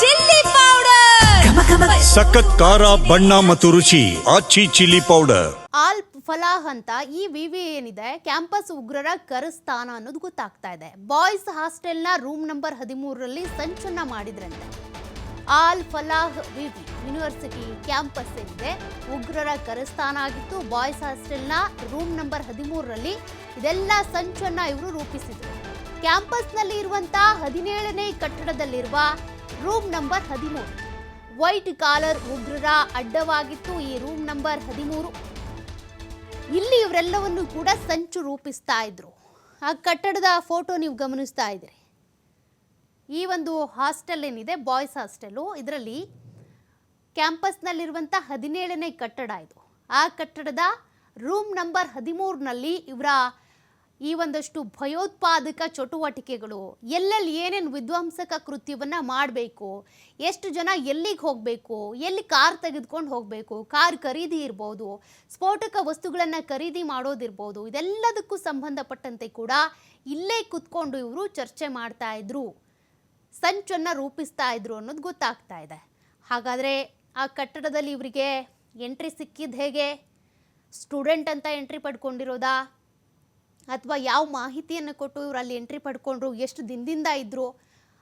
Chilli powder. ಸಖತ್ ಖಾರ ಬಣ್ಣ ಮತ್ತು ರುಚಿ ಆಚಿ ಚಿಲ್ಲಿ ಪೌಡರ್. ಆಲ್ ಫಲಾಹ್ ಅಂತ ಈ ವಿವಿ ಏನಿದೆ ಕ್ಯಾಂಪಸ್ ಉಗ್ರರ ಕರಸ್ಥಾನ ಅನ್ನೋದು ಗೊತ್ತಾಗ್ತಾ ಇದೆ. ಬಾಯ್ಸ್ ಹಾಸ್ಟೆಲ್ನ ರೂಮ್ ನಂಬರ್ ಹದಿಮೂರರಲ್ಲಿ ಸಂಚನ್ನ ಮಾಡಿದ್ರಂತೆ. ಆಲ್ ಫಲಾಹ್ ವಿವಿ ಯೂನಿವರ್ಸಿಟಿ ಕ್ಯಾಂಪಸ್ ಏನಿದೆ ಉಗ್ರರ ಕರಸ್ಥಾನ ಆಗಿತ್ತು. ಬಾಯ್ಸ್ ಹಾಸ್ಟೆಲ್ನ ರೂಮ್ ನಂಬರ್ ಹದಿಮೂರರಲ್ಲಿ ಇದೆಲ್ಲ ಸಂಚನ್ನ ಇವರು ರೂಪಿಸಿದ್ರು. ಕ್ಯಾಂಪಸ್ನಲ್ಲಿ ಇರುವಂತಹ ಹದಿನೇಳನೇ ಕಟ್ಟಡದಲ್ಲಿರುವ ರೂಮ್ ನಂಬರ್ ಹದಿಮೂರು. ವೈಟ್ ಕಾಲರ್ ಉಗ್ರರ ಅಡ್ಡವಾಗಿತ್ತು ಈ ರೂಮ್ ನಂಬರ್ ಹದಿಮೂರು. ಇಲ್ಲಿ ಇವರೆಲ್ಲವನ್ನು ಕೂಡ ಸಂಚು ರೂಪಿಸ್ತಾ ಇದ್ರು. ಆ ಕಟ್ಟಡದ ಫೋಟೋ ನೀವು ಗಮನಿಸ್ತಾ ಇದ್ದೀರಿ. ಈ ಒಂದು ಹಾಸ್ಟೆಲ್ ಏನಿದೆ, ಬಾಯ್ಸ್ ಹಾಸ್ಟೆಲು. ಇದರಲ್ಲಿ ಕ್ಯಾಂಪಸ್ನಲ್ಲಿರುವಂಥ ಹದಿನೇಳನೇ ಕಟ್ಟಡ ಇದು. ಆ ಕಟ್ಟಡದ ರೂಮ್ ನಂಬರ್ ಹದಿಮೂರಿನಲ್ಲಿ ಇವರ ಈ ಒಂದಷ್ಟು ಭಯೋತ್ಪಾದಕ ಚಟುವಟಿಕೆಗಳು ಎಲ್ಲೆಲ್ಲಿ ಏನೇನು ವಿಧ್ವಂಸಕ ಕೃತ್ಯವನ್ನು ಮಾಡಬೇಕು, ಎಷ್ಟು ಜನ ಎಲ್ಲಿಗೆ ಹೋಗಬೇಕು, ಎಲ್ಲಿ ಕಾರ್ ತೆಗೆದುಕೊಂಡು ಹೋಗಬೇಕು, ಕಾರ್ ಖರೀದಿ ಇರ್ಬೋದು, ಸ್ಫೋಟಕ ವಸ್ತುಗಳನ್ನು ಖರೀದಿ ಮಾಡೋದಿರ್ಬೋದು, ಇದೆಲ್ಲದಕ್ಕೂ ಸಂಬಂಧಪಟ್ಟಂತೆ ಕೂಡ ಇಲ್ಲೇ ಕುತ್ಕೊಂಡು ಇವರು ಚರ್ಚೆ ಮಾಡ್ತಾ ಇದ್ರು, ಸಂಚನ್ನು ರೂಪಿಸ್ತಾ ಇದ್ರು ಅನ್ನೋದು ಗೊತ್ತಾಗ್ತಾ ಇದೆ. ಹಾಗಾದರೆ ಆ ಕಟ್ಟಡದಲ್ಲಿ ಇವರಿಗೆ ಎಂಟ್ರಿ ಸಿಕ್ಕಿದ್ದು ಹೇಗೆ? ಸ್ಟೂಡೆಂಟ್ ಅಂತ ಎಂಟ್ರಿ ಪಡ್ಕೊಂಡಿರೋದಾ? ಅಥವಾ ಯಾವ ಮಾಹಿತಿಯನ್ನು ಕೊಟ್ಟು ಇವರು ಅಲ್ಲಿ ಎಂಟ್ರಿ ಪಡ್ಕೊಂಡ್ರು, ಎಷ್ಟು ದಿನದಿಂದ ಇದ್ದರು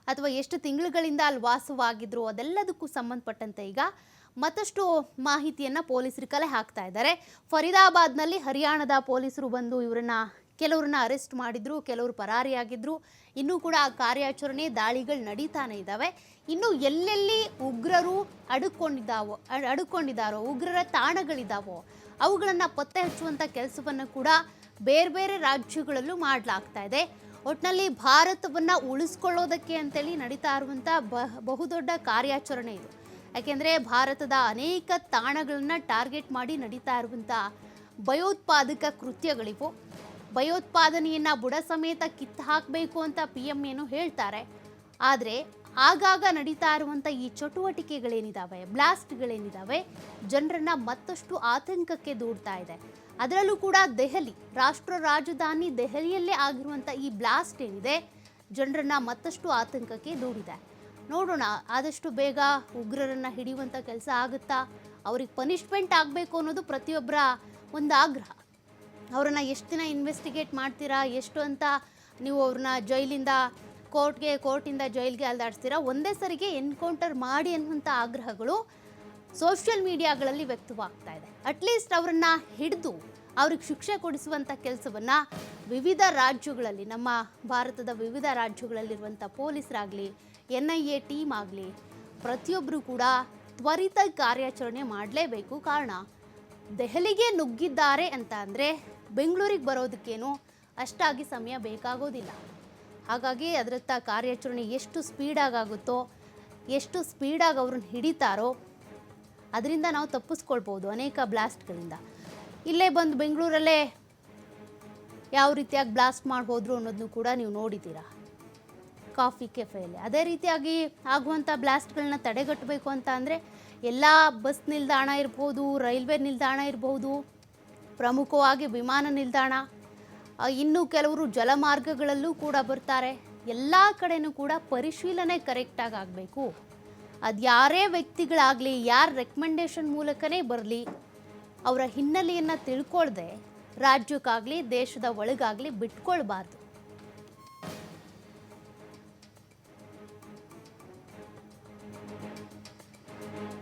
ಅಥವಾ ಎಷ್ಟು ತಿಂಗಳುಗಳಿಂದ ಅಲ್ಲಿ ವಾಸವಾಗಿದ್ರು, ಅದೆಲ್ಲದಕ್ಕೂ ಸಂಬಂಧಪಟ್ಟಂತೆ ಈಗ ಮತ್ತಷ್ಟು ಮಾಹಿತಿಯನ್ನು ಪೊಲೀಸರು ಕಲೆ ಹಾಕ್ತಾ ಇದ್ದಾರೆ. ಫರೀದಾಬಾದ್ನಲ್ಲಿ ಹರಿಯಾಣದ ಪೊಲೀಸರು ಬಂದು ಇವರನ್ನ ಕೆಲವ್ರನ್ನ ಅರೆಸ್ಟ್ ಮಾಡಿದ್ರು, ಕೆಲವರು ಪರಾರಿಯಾಗಿದ್ರು. ಇನ್ನೂ ಕೂಡ ಆ ಕಾರ್ಯಾಚರಣೆ, ದಾಳಿಗಳು ನಡೀತಾನೆ ಇದ್ದಾವೆ ಇನ್ನು ಎಲ್ಲೆಲ್ಲಿ ಉಗ್ರರು ಅಡುಕೊಂಡಿದ್ದಾವೋ ಅಡ್- ಅಡುಕೊಂಡಿದ್ದಾರೋ, ಉಗ್ರರ ತಾಣಗಳಿದ್ದಾವೋ, ಅವುಗಳನ್ನು ಪತ್ತೆ ಹಚ್ಚುವಂಥ ಕೆಲಸವನ್ನು ಕೂಡ ಬೇರೆ ಬೇರೆ ರಾಜ್ಯಗಳಲ್ಲೂ ಮಾಡಲಾಗ್ತಾ ಇದೆ. ಒಟ್ಟಿನಲ್ಲಿ ಭಾರತವನ್ನು ಉಳಿಸ್ಕೊಳ್ಳೋದಕ್ಕೆ ಅಂತೇಳಿ ನಡೀತಾ ಇರುವಂಥ ಬಹ ಬಹುದೊಡ್ಡ ಕಾರ್ಯಾಚರಣೆ ಇದು. ಯಾಕೆಂದರೆ ಭಾರತದ ಅನೇಕ ತಾಣಗಳನ್ನು ಟಾರ್ಗೆಟ್ ಮಾಡಿ ನಡೀತಾ ಇರುವಂಥ ಭಯೋತ್ಪಾದಕ ಕೃತ್ಯಗಳಿವು. ಭಯೋತ್ಪಾದನೆಯನ್ನು ಬುಡ ಸಮೇತ ಕಿತ್ತು ಹಾಕಬೇಕು ಅಂತ ಪಿ ಎಂ ಏನು ಹೇಳ್ತಾರೆ. ಆದರೆ ಆಗಾಗ ನಡೀತಾ ಇರುವಂಥ ಈ ಚಟುವಟಿಕೆಗಳೇನಿದ್ದಾವೆ ಬ್ಲಾಸ್ಟ್ಗಳೇನಿದ್ದಾವೆ ಜನರನ್ನ ಮತ್ತಷ್ಟು ಆತಂಕಕ್ಕೆ ದೂಡ್ತಾ ಇದೆ. ಅದರಲ್ಲೂ ಕೂಡ ದೆಹಲಿ, ರಾಷ್ಟ್ರ ರಾಜಧಾನಿ ದೆಹಲಿಯಲ್ಲೇ ಆಗಿರುವಂಥ ಈ ಬ್ಲಾಸ್ಟ್ ಏನಿದೆ, ಜನರನ್ನ ಮತ್ತಷ್ಟು ಆತಂಕಕ್ಕೆ ದೂಡಿದೆ. ನೋಡೋಣ, ಆದಷ್ಟು ಬೇಗ ಉಗ್ರರನ್ನ ಹಿಡಿಯುವಂಥ ಕೆಲಸ ಆಗುತ್ತಾ? ಅವ್ರಿಗೆ ಪನಿಷ್ಮೆಂಟ್ ಆಗಬೇಕು ಅನ್ನೋದು ಪ್ರತಿಯೊಬ್ಬರ ಒಂದು ಆಗ್ರಹ. ಅವ್ರನ್ನ ಎಷ್ಟು ದಿನ ಇನ್ವೆಸ್ಟಿಗೇಟ್ ಮಾಡ್ತೀರಾ, ಎಷ್ಟು ಅಂತ ನೀವು ಅವ್ರನ್ನ ಜೈಲಿಂದ ಕೋರ್ಟ್ಗೆ, ಕೋರ್ಟಿಂದ ಜೈಲಿಗೆ ಅಲ್ದಾಡಿಸ್ತೀರಾ? ಒಂದೇ ಸರಿಗೆ ಎನ್ಕೌಂಟರ್ ಮಾಡಿ ಅನ್ನುವಂಥ ಆಗ್ರಹಗಳು ಸೋಷಿಯಲ್ ಮೀಡಿಯಾಗಳಲ್ಲಿ ವ್ಯಕ್ತವಾಗ್ತಾ ಇದೆ. ಅಟ್ಲೀಸ್ಟ್ ಅವರನ್ನ ಹಿಡಿದು ಅವ್ರಿಗೆ ಶಿಕ್ಷೆ ಕೊಡಿಸುವಂಥ ಕೆಲಸವನ್ನು ವಿವಿಧ ರಾಜ್ಯಗಳಲ್ಲಿ, ನಮ್ಮ ಭಾರತದ ವಿವಿಧ ರಾಜ್ಯಗಳಲ್ಲಿರುವಂಥ ಪೊಲೀಸರಾಗಲಿ, ಎನ್ ಐ ಎ ಟೀಮ್ ಆಗಲಿ ಪ್ರತಿಯೊಬ್ಬರು ಕೂಡ ತ್ವರಿತ ಕಾರ್ಯಾಚರಣೆ ಮಾಡಲೇಬೇಕು. ಕಾರಣ, ದೆಹಲಿಗೆ ನುಗ್ಗಿದ್ದಾರೆ ಅಂತ ಅಂದರೆ ಬೆಂಗಳೂರಿಗೆ ಬರೋದಕ್ಕೇನು ಅಷ್ಟಾಗಿ ಸಮಯ ಬೇಕಾಗೋದಿಲ್ಲ. ಹಾಗಾಗಿ ಅದರತ್ತ ಕಾರ್ಯಾಚರಣೆ ಎಷ್ಟು ಸ್ಪೀಡಾಗಿ ಆಗುತ್ತೋ ಎಷ್ಟು ಸ್ಪೀಡಾಗಿ ಅವ್ರನ್ನ ಹಿಡಿತಾರೋ, ಅದರಿಂದ ನಾವು ತಪ್ಪಿಸ್ಕೊಳ್ಬೋದು ಅನೇಕ ಬ್ಲಾಸ್ಟ್ಗಳಿಂದ. ಇಲ್ಲೇ ಬಂದು ಬೆಂಗಳೂರಲ್ಲೇ ಯಾವ ರೀತಿಯಾಗಿ ಬ್ಲಾಸ್ಟ್ ಮಾಡಿ ಅನ್ನೋದನ್ನು ಕೂಡ ನೀವು ನೋಡಿದ್ದೀರಾ? ಕಾಫಿ ಕೆಫೆಯಲ್ಲಿ. ಅದೇ ರೀತಿಯಾಗಿ ಆಗುವಂಥ ಬ್ಲಾಸ್ಟ್ಗಳನ್ನ ತಡೆಗಟ್ಟಬೇಕು ಅಂತ ಅಂದರೆ ಎಲ್ಲ ಬಸ್ ನಿಲ್ದಾಣ ಇರ್ಬೋದು, ರೈಲ್ವೆ ನಿಲ್ದಾಣ ಇರ್ಬೋದು, ಪ್ರಮುಖವಾಗಿ ವಿಮಾನ ನಿಲ್ದಾಣ ಇನ್ನು ಕೆಲವರು ಜಲಮಾರ್ಗಗಳಲ್ಲೂ ಕೂಡ ಬರ್ತಾರೆ. ಎಲ್ಲ ಕಡೆನೂ ಕೂಡ ಪರಿಶೀಲನೆ ಕರೆಕ್ಟಾಗಿ ಆಗಬೇಕು. ಅದು ಯಾರೇ ವ್ಯಕ್ತಿಗಳಾಗಲಿ, ಯಾರ ರೆಕಮೆಂಡೇಶನ್ ಮೂಲಕನೇ ಬರಲಿ, ಅವರ ಹಿನ್ನೆಲೆಯನ್ನು ತಿಳ್ಕೊಳ್ದೆ ರಾಜ್ಯಕ್ಕಾಗಲಿ, ದೇಶದ ಒಳಗಾಗಲಿ ಬಿಟ್ಕೊಳ್ಬಾರ್ದು.